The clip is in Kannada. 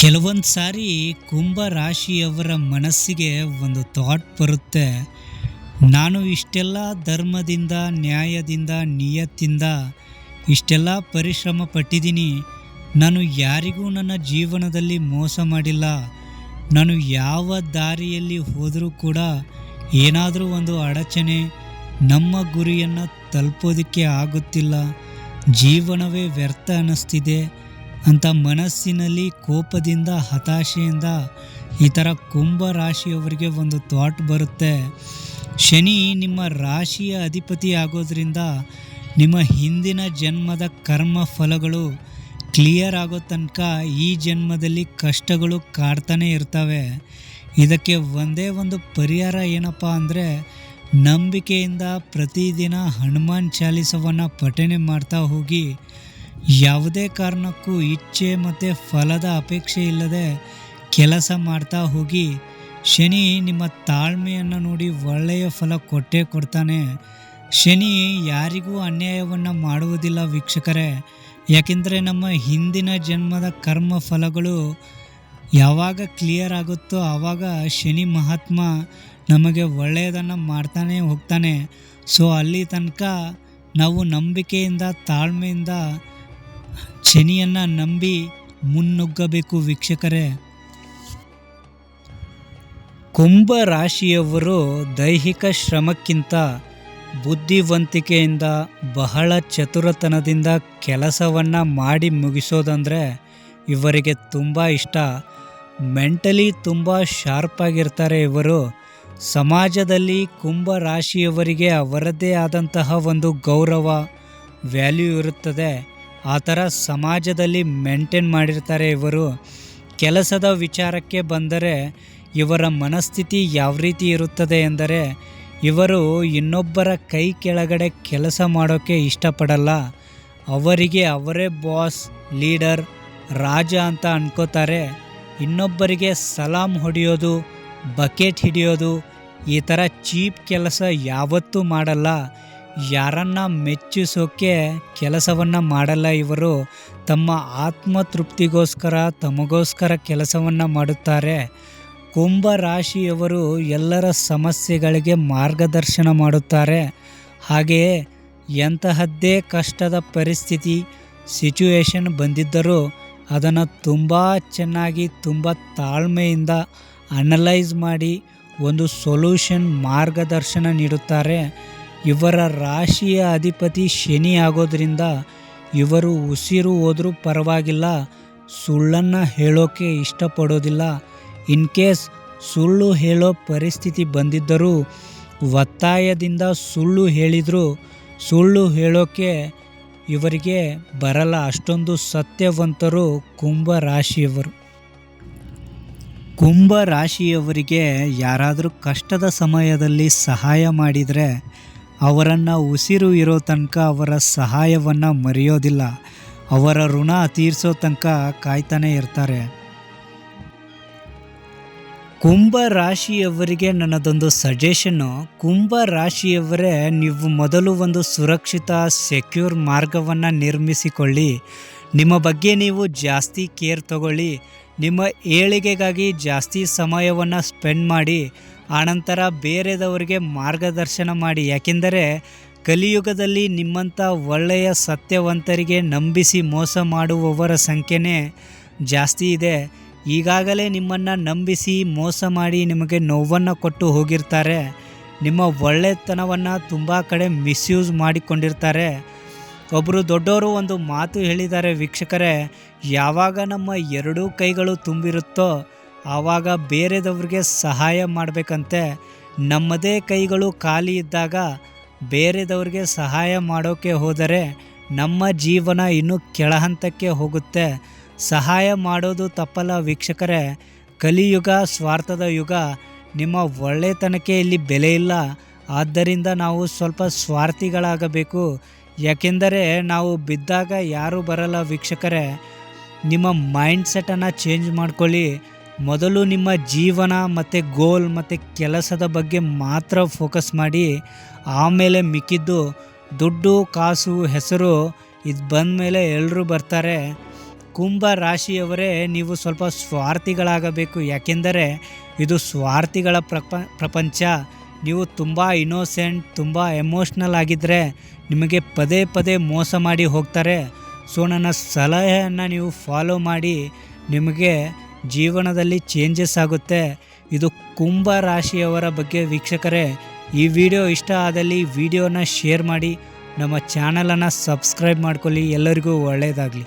ಕೆಲವೊಂದು ಸಾರಿ ಕುಂಭ ರಾಶಿಯವರ ಮನಸ್ಸಿಗೆ ಒಂದು ಥಾಟ್ ಬರುತ್ತೆ. ನಾನು ಇಷ್ಟೆಲ್ಲ ಧರ್ಮದಿಂದ, ನ್ಯಾಯದಿಂದ, ನಿಯತ್ತಿಂದ ಇಷ್ಟೆಲ್ಲ ಪರಿಶ್ರಮ ಪಟ್ಟಿದ್ದೀನಿ. ನಾನು ಯಾರಿಗೂ ನನ್ನ ಜೀವನದಲ್ಲಿ ಮೋಸ ಮಾಡಿಲ್ಲ. ನಾನು ಯಾವ ದಾರಿಯಲ್ಲಿ ಹೋದರೂ ಕೂಡ ಏನಾದರೂ ಒಂದು ಅಡಚಣೆ ನಮ್ಮ ಗುರಿಯನ್ನು ತಲುಪೋದಕ್ಕೆ ಆಗುತ್ತಿಲ್ಲ. ಜೀವನವೇ ವ್ಯರ್ಥ ಅನ್ನಿಸ್ತಿದೆ. ಅಂತ ಮನಸ್ಸಿನಲ್ಲಿ ಕೋಪದಿಂದ, ಹತಾಶೆಯಿಂದ ಈ ಥರ ಕುಂಭ ರಾಶಿಯವರಿಗೆ ಒಂದು ಥಾಟ್ ಬರುತ್ತೆ. ಶನಿ ನಿಮ್ಮ ರಾಶಿಯ ಅಧಿಪತಿ ಆಗೋದ್ರಿಂದ ನಿಮ್ಮ ಹಿಂದಿನ ಜನ್ಮದ ಕರ್ಮ ಫಲಗಳು ಕ್ಲಿಯರ್ ಆಗೋ ತನಕ ಈ ಜನ್ಮದಲ್ಲಿ ಕಷ್ಟಗಳು ಕಾಡ್ತಾನೆ ಇರ್ತವೆ. ಇದಕ್ಕೆ ಒಂದೇ ಒಂದು ಪರಿಹಾರ ಏನಪ್ಪ ಅಂದರೆ ನಂಬಿಕೆಯಿಂದ ಪ್ರತಿದಿನ ಹನುಮಾನ್ ಚಾಲಿಸವನ್ನು ಪಠನೆ ಮಾಡ್ತಾ ಹೋಗಿ ಯಾವುದೇ ಕಾರಣಕ್ಕೂ ಇಚ್ಛೆ ಮತ್ತು ಫಲದ ಅಪೇಕ್ಷೆ ಇಲ್ಲದೆ ಕೆಲಸ ಮಾಡ್ತಾ ಹೋಗಿ, ಶನಿ ನಿಮ್ಮ ತಾಳ್ಮೆಯನ್ನು ನೋಡಿ ಒಳ್ಳೆಯ ಫಲ ಕೊಟ್ಟೇ ಕೊಡ್ತಾನೆ. ಶನಿ ಯಾರಿಗೂ ಅನ್ಯಾಯವನ್ನು ಮಾಡುವುದಿಲ್ಲ ವೀಕ್ಷಕರೇ. ಯಾಕೆಂದರೆ ನಮ್ಮ ಹಿಂದಿನ ಜನ್ಮದ ಕರ್ಮ ಫಲಗಳು ಯಾವಾಗ ಕ್ಲಿಯರ್ ಆಗುತ್ತೋ ಆವಾಗ ಶನಿ ಮಹಾತ್ಮ ನಮಗೆ ಒಳ್ಳೆಯದನ್ನು ಮಾಡ್ತಾನೆ ಹೋಗ್ತಾನೆ. ಸೊ ಅಲ್ಲಿ ತನಕ ನಾವು ನಂಬಿಕೆಯಿಂದ, ತಾಳ್ಮೆಯಿಂದ ಶನಿಯನ್ನು ನಂಬಿ ಮುನ್ನುಗ್ಗಬೇಕು ವೀಕ್ಷಕರೇ. ಕುಂಭ ರಾಶಿಯವರು ದೈಹಿಕ ಶ್ರಮಕ್ಕಿಂತ ಬುದ್ಧಿವಂತಿಕೆಯಿಂದ ಬಹಳ ಚತುರತನದಿಂದ ಕೆಲಸವನ್ನು ಮಾಡಿ ಮುಗಿಸೋದಂದರೆ ಇವರಿಗೆ ತುಂಬ ಇಷ್ಟ. ಮೆಂಟಲಿ ತುಂಬ ಶಾರ್ಪಾಗಿರ್ತಾರೆ ಇವರು. ಸಮಾಜದಲ್ಲಿ ಕುಂಭ ರಾಶಿಯವರಿಗೆ ಅವರದ್ದೇ ಆದಂತಹ ಒಂದು ಗೌರವ, ವ್ಯಾಲ್ಯೂ ಇರುತ್ತದೆ. ಆ ಥರ ಸಮಾಜದಲ್ಲಿ ಮೇಂಟೈನ್ ಮಾಡಿರ್ತಾರೆ ಇವರು. ಕೆಲಸದ ವಿಚಾರಕ್ಕೆ ಬಂದರೆ ಇವರ ಮನಸ್ಥಿತಿ ಯಾವ ರೀತಿ ಇರುತ್ತದೆ ಎಂದರೆ ಇವರು ಇನ್ನೊಬ್ಬರ ಕೈ ಕೆಳಗಡೆ ಕೆಲಸ ಮಾಡೋಕ್ಕೆ ಇಷ್ಟಪಡಲ್ಲ. ಅವರಿಗೆ ಅವರೇ ಬಾಸ್, ಲೀಡರ್, ರಾಜ ಅಂತ ಅನ್ಕೋತಾರೆ. ಇನ್ನೊಬ್ಬರಿಗೆ ಸಲಾಂ ಹೊಡೆಯೋದು, ಬಕೆಟ್ ಹಿಡಿಯೋದು ಈ ಥರ ಚೀಪ್ ಕೆಲಸ ಯಾವತ್ತೂ ಮಾಡಲ್ಲ. ಯಾರನ್ನ ಮೆಚ್ಚಿಸೋಕೆ ಕೆಲಸವನ್ನು ಮಾಡಲ್ಲ ಇವರು, ತಮ್ಮ ಆತ್ಮತೃಪ್ತಿಗೋಸ್ಕರ ತಮಗೋಸ್ಕರ ಕೆಲಸವನ್ನು ಮಾಡುತ್ತಾರೆ. ಕುಂಭ ರಾಶಿಯವರು ಎಲ್ಲರ ಸಮಸ್ಯೆಗಳಿಗೆ ಮಾರ್ಗದರ್ಶನ ಮಾಡುತ್ತಾರೆ. ಹಾಗೆಯೇ ಎಂತಹದ್ದೇ ಕಷ್ಟದ ಪರಿಸ್ಥಿತಿ ಸಿಚುವೇಶನ್ ಬಂದಿದ್ದರೂ ಅದನ್ನು ತುಂಬ ಚೆನ್ನಾಗಿ, ತುಂಬ ತಾಳ್ಮೆಯಿಂದ ಅನಲೈಸ್ ಮಾಡಿ ಒಂದು ಸೊಲ್ಯೂಷನ್ ಮಾರ್ಗದರ್ಶನ ನೀಡುತ್ತಾರೆ. ಇವರ ರಾಶಿಯ ಅಧಿಪತಿ ಶನಿ ಆಗೋದ್ರಿಂದ ಇವರು ಉಸಿರು ಹೋದರೂ ಪರವಾಗಿಲ್ಲ, ಸುಳ್ಳನ್ನು ಹೇಳೋಕೆ ಇಷ್ಟಪಡೋದಿಲ್ಲ. ಇನ್ ಕೇಸ್ ಸುಳ್ಳು ಹೇಳೋ ಪರಿಸ್ಥಿತಿ ಬಂದಿದ್ದರೂ ಒತ್ತಾಯದಿಂದ ಸುಳ್ಳು ಹೇಳಿದರೂ ಸುಳ್ಳು ಹೇಳೋಕೆ ಇವರಿಗೆ ಬರಲ್ಲ ಅಷ್ಟೊಂದು ಸತ್ಯವಂತರು ಕುಂಭ ರಾಶಿಯವರು. ಕುಂಭ ರಾಶಿಯವರಿಗೆ ಯಾರಾದರೂ ಕಷ್ಟದ ಸಮಯದಲ್ಲಿ ಸಹಾಯ ಮಾಡಿದರೆ ಅವರನ್ನು ಉಸಿರು ಇರೋ ತನಕ ಅವರ ಸಹಾಯವನ್ನು ಮರೆಯೋದಿಲ್ಲ. ಅವರ ಋಣ ತೀರಿಸೋ ತನಕ ಕಾಯ್ತಾನೆ ಇರ್ತಾರೆ. ಕುಂಭ ರಾಶಿಯವರಿಗೆ ನನ್ನದೊಂದು ಸಜೆಷನ್ನು ಕುಂಭ ರಾಶಿಯವರೇ ನೀವು ಮೊದಲು ಒಂದು ಸುರಕ್ಷಿತ ಸೆಕ್ಯೂರ್ ಮಾರ್ಗವನ್ನು ನಿರ್ಮಿಸಿಕೊಳ್ಳಿ. ನಿಮ್ಮ ಬಗ್ಗೆ ನೀವು ಜಾಸ್ತಿ ಕೇರ್ ತಗೊಳ್ಳಿ. ನಿಮ್ಮ ಏಳಿಗೆಗಾಗಿ ಜಾಸ್ತಿ ಸಮಯವನ್ನು ಸ್ಪೆಂಡ್ ಮಾಡಿ. ಆನಂತರ ಬೇರೆದವರಿಗೆ ಮಾರ್ಗದರ್ಶನ ಮಾಡಿ. ಯಾಕೆಂದರೆ ಕಲಿಯುಗದಲ್ಲಿ ನಿಮ್ಮಂಥ ಒಳ್ಳೆಯ ಸತ್ಯವಂತರಿಗೆ ನಂಬಿಸಿ ಮೋಸ ಮಾಡುವವರ ಸಂಖ್ಯೆನೇ ಜಾಸ್ತಿ ಇದೆ. ಈಗಾಗಲೇ ನಿಮ್ಮನ್ನು ನಂಬಿಸಿ ಮೋಸ ಮಾಡಿ ನಿಮಗೆ ನೋವನ್ನು ಕೊಟ್ಟು ಹೋಗಿರ್ತಾರೆ. ನಿಮ್ಮ ಒಳ್ಳೆತನವನ್ನು ತುಂಬ ಕಡೆ ಮಿಸ್ಯೂಸ್ ಮಾಡಿಕೊಂಡಿರ್ತಾರೆ. ಒಬ್ಬರು ದೊಡ್ಡವರು ಒಂದು ಮಾತು ಹೇಳಿದ್ದಾರೆ, ವೀಕ್ಷಕರೇ, ಯಾವಾಗ ನಮ್ಮ ಎರಡೂ ಕೈಗಳು ತುಂಬಿರುತ್ತೋ ಆವಾಗ ಬೇರೆದವ್ರಿಗೆ ಸಹಾಯ ಮಾಡಬೇಕಂತೆ. ನಮ್ಮದೇ ಕೈಗಳು ಖಾಲಿ ಇದ್ದಾಗ ಬೇರೆದವ್ರಿಗೆ ಸಹಾಯ ಮಾಡೋಕ್ಕೆ ಹೋದರೆ ನಮ್ಮ ಜೀವನ ಇನ್ನೂ ಕೆಳಹಂತಕ್ಕೆ ಹೋಗುತ್ತೆ. ಸಹಾಯ ಮಾಡೋದು ತಪ್ಪಲ್ಲ ವೀಕ್ಷಕರೇ. ಕಲಿಯುಗ, ಸ್ವಾರ್ಥದ ಯುಗ. ನಿಮ್ಮ ಒಳ್ಳೆತನಕ್ಕೆ ಇಲ್ಲಿ ಬೆಲೆ ಇಲ್ಲ. ಆದ್ದರಿಂದ ನಾವು ಸ್ವಲ್ಪ ಸ್ವಾರ್ಥಿಗಳಾಗಬೇಕು. ಯಾಕೆಂದರೆ ನಾವು ಬಿದ್ದಾಗ ಯಾರೂ ಬರಲ್ಲ ವೀಕ್ಷಕರೇ. ನಿಮ್ಮ ಮೈಂಡ್ ಸೆಟನ್ನು ಚೇಂಜ್ ಮಾಡ್ಕೊಳ್ಳಿ. ಮೊದಲು ನಿಮ್ಮ ಜೀವನ ಮತ್ತು ಗೋಲ್ ಮತ್ತು ಕೆಲಸದ ಬಗ್ಗೆ ಮಾತ್ರ ಫೋಕಸ್ ಮಾಡಿ, ಆಮೇಲೆ ಮಿಕ್ಕಿದ್ದು ದುಡ್ಡು, ಕಾಸು, ಹೆಸರು ಇದು ಬಂದ ಮೇಲೆ ಎಲ್ಲರೂ ಬರ್ತಾರೆ. ಕುಂಭ ರಾಶಿಯವರೇ, ನೀವು ಸ್ವಲ್ಪ ಸ್ವಾರ್ಥಿಗಳಾಗಬೇಕು. ಯಾಕೆಂದರೆ ಇದು ಸ್ವಾರ್ಥಿಗಳ ಪ್ರಪ, ಪ್ರಪಂಚ. ನೀವು ತುಂಬ ಇನ್ನೋಸೆಂಟ್ ತುಂಬ ಎಮೋಷ್ನಲ್ ಆಗಿದ್ದರೆ ನಿಮಗೆ ಪದೇ ಪದೇ ಮೋಸ ಮಾಡಿ ಹೋಗ್ತಾರೆ. ಸೊ, ನನ್ನ ಸಲಹೆಯನ್ನು ನೀವು ಫಾಲೋ ಮಾಡಿ, ನಿಮಗೆ ಜೀವನದಲ್ಲಿ ಚೇಂಜಸ್ ಆಗುತ್ತೆ. ಇದು ಕುಂಭ ರಾಶಿಯವರ ಬಗ್ಗೆ ವೀಕ್ಷಕರೇ, ಈ ವಿಡಿಯೋ ಇಷ್ಟ ಆದಲ್ಲಿ ವಿಡಿಯೋನ ಶೇರ್ ಮಾಡಿ, ನಮ್ಮ ಚಾನಲನ್ನು ಸಬ್ಸ್ಕ್ರೈಬ್ ಮಾಡ್ಕೊಳ್ಳಿ. ಎಲ್ಲರಿಗೂ ಒಳ್ಳೆಯದಾಗಲಿ